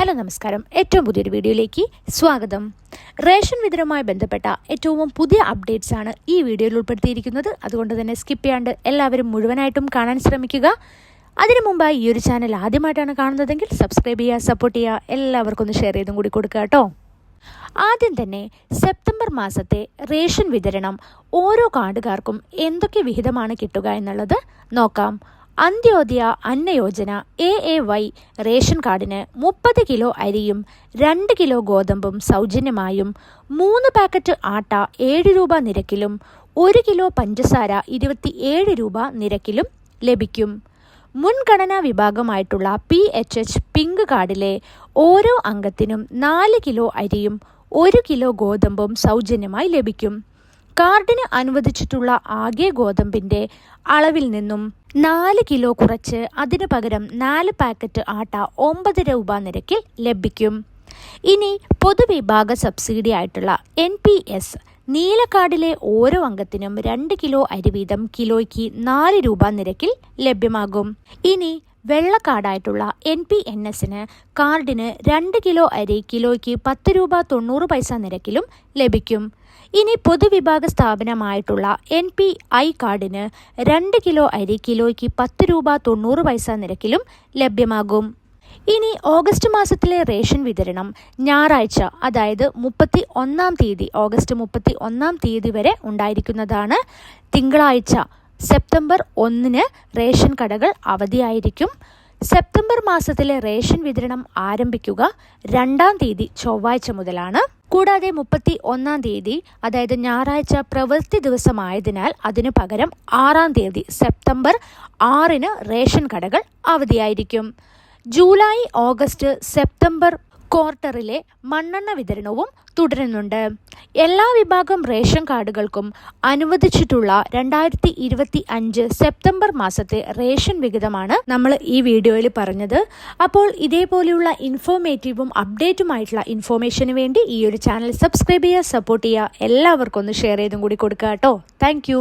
Hello നമസ്കാരം. ഏറ്റവും പുതിയൊരു വീഡിയോയിലേക്ക് സ്വാഗതം. റേഷൻ വിതരണവുമായി ബന്ധപ്പെട്ട ഏറ്റവും പുതിയ അപ്ഡേറ്റ്സ് ആണ് ഈ വീഡിയോയിൽ ഉൾപ്പെടുത്തിയിരിക്കുന്നത്. അതുകൊണ്ട് തന്നെ സ്കിപ്പ് ചെയ്യാണ്ട് എല്ലാവരും മുഴുവനായിട്ടും കാണാൻ ശ്രമിക്കുക. അതിനു മുമ്പായി ഈ ഒരു ചാനൽ ആദ്യമായിട്ടാണ് കാണുന്നതെങ്കിൽ സബ്സ്ക്രൈബ് ചെയ്യുക സപ്പോർട്ട് ചെയ്യുക എല്ലാവർക്കും ഒന്ന് ഷെയർ ചെയ്തും കൂടി കൊടുക്കുക കേട്ടോ. ആദ്യം തന്നെ സെപ്റ്റംബർ മാസത്തെ റേഷൻ വിതരണം ഓരോ കാർഡുകാർക്കും എന്തൊക്കെ വിഹിതമാണ് കിട്ടുക എന്നുള്ളത് നോക്കാം. Antyodaya Anna Yojana A A Y ration കാർഡിന് മുപ്പത് കിലോ അരിയും രണ്ട് കിലോ ഗോതമ്പും സൗജന്യമായും മൂന്ന് പാക്കറ്റ് ആട്ട ഏഴ് രൂപ നിരക്കിലും ഒരു കിലോ പഞ്ചസാര ഇരുപത്തി ഏഴ് രൂപ നിരക്കിലും ലഭിക്കും. മുൻഗണനാ വിഭാഗമായിട്ടുള്ള പി എച്ച് എച്ച് പിങ്ക് കാർഡിലെ ഓരോ അംഗത്തിനും നാല് കിലോ അരിയും ഒരു കിലോ ഗോതമ്പും സൗജന്യമായി ലഭിക്കും. കാർഡിന് അനുവദിച്ചിട്ടുള്ള ആകെ ഗോതമ്പിന്റെ അളവിൽ നിന്നും നാല് കിലോ കുറച്ച് അതിനു പകരം നാല് പാക്കറ്റ് ആട്ട ഒമ്പത് രൂപ നിരക്കിൽ ലഭിക്കും. ഇനി പൊതുവിഭാഗ സബ്സിഡി ആയിട്ടുള്ള എൻ പി എസ് നീലക്കാടിലെ ഓരോ അംഗത്തിനും രണ്ട് കിലോ അരി വീതം കിലോയ്ക്ക് നാല് രൂപ നിരക്കിൽ ലഭ്യമാകും. ഇനി വെള്ളക്കാർഡായിട്ടുള്ള എൻ പി എൻ എസിന് കാർഡിന് രണ്ട് കിലോ അരി കിലോയ്ക്ക് പത്ത് രൂപ തൊണ്ണൂറ് പൈസ നിരക്കിലും ലഭിക്കും. ഇനി പൊതുവിഭാഗ സ്ഥാപനമായിട്ടുള്ള എൻ പി ഐ കാർഡിന് രണ്ട് കിലോ അരി കിലോയ്ക്ക് പത്ത് രൂപ തൊണ്ണൂറ് പൈസ നിരക്കിലും ലഭ്യമാകും. ഇനി ഓഗസ്റ്റ് മാസത്തിലെ റേഷൻ വിതരണം ഞായറാഴ്ച അതായത് മുപ്പത്തി ഒന്നാം തീയതി ഓഗസ്റ്റ് മുപ്പത്തി ഒന്നാം തീയതി വരെ ഉണ്ടായിരിക്കുന്നതാണ്. തിങ്കളാഴ്ച സെപ്റ്റംബർ ഒന്നിന് റേഷൻ കടകൾ അവധിയായിരിക്കും. സെപ്റ്റംബർ മാസത്തിലെ റേഷൻ വിതരണം ആരംഭിക്കുക രണ്ടാം തീയതി ചൊവ്വാഴ്ച മുതലാണ്. കൂടാതെ മുപ്പത്തി ഒന്നാം തീയതി അതായത് ഞായറാഴ്ച പ്രവൃത്തി ദിവസമായതിനാൽ അതിനു പകരം ആറാം തീയതി സെപ്റ്റംബർ ആറിന് റേഷൻ കടകൾ അവധിയായിരിക്കും. ജൂലൈ ഓഗസ്റ്റ് സെപ്റ്റംബർ ക്വാർട്ടറിലെ മണ്ണെണ്ണ വിതരണവും തുടരുന്നുണ്ട്. എല്ലാ വിഭാഗം റേഷൻ കാർഡുകൾക്കും അനുവദിച്ചിട്ടുള്ള രണ്ടായിരത്തി ഇരുപത്തി അഞ്ച് സെപ്റ്റംബർ മാസത്തെ റേഷൻ വിഹിതമാണ് നമ്മൾ ഈ വീഡിയോയിൽ പറഞ്ഞത്. അപ്പോൾ ഇതേപോലെയുള്ള ഇൻഫോർമേറ്റീവും അപ്ഡേറ്റുമായിട്ടുള്ള ഇൻഫോർമേഷന് വേണ്ടി ഈ ഒരു ചാനൽ സബ്സ്ക്രൈബ് ചെയ്യുക സപ്പോർട്ട് ചെയ്യുക എല്ലാവർക്കും ഒന്ന് ഷെയർ ചെയ്തും കൂടി കൊടുക്കുക കേട്ടോ. താങ്ക്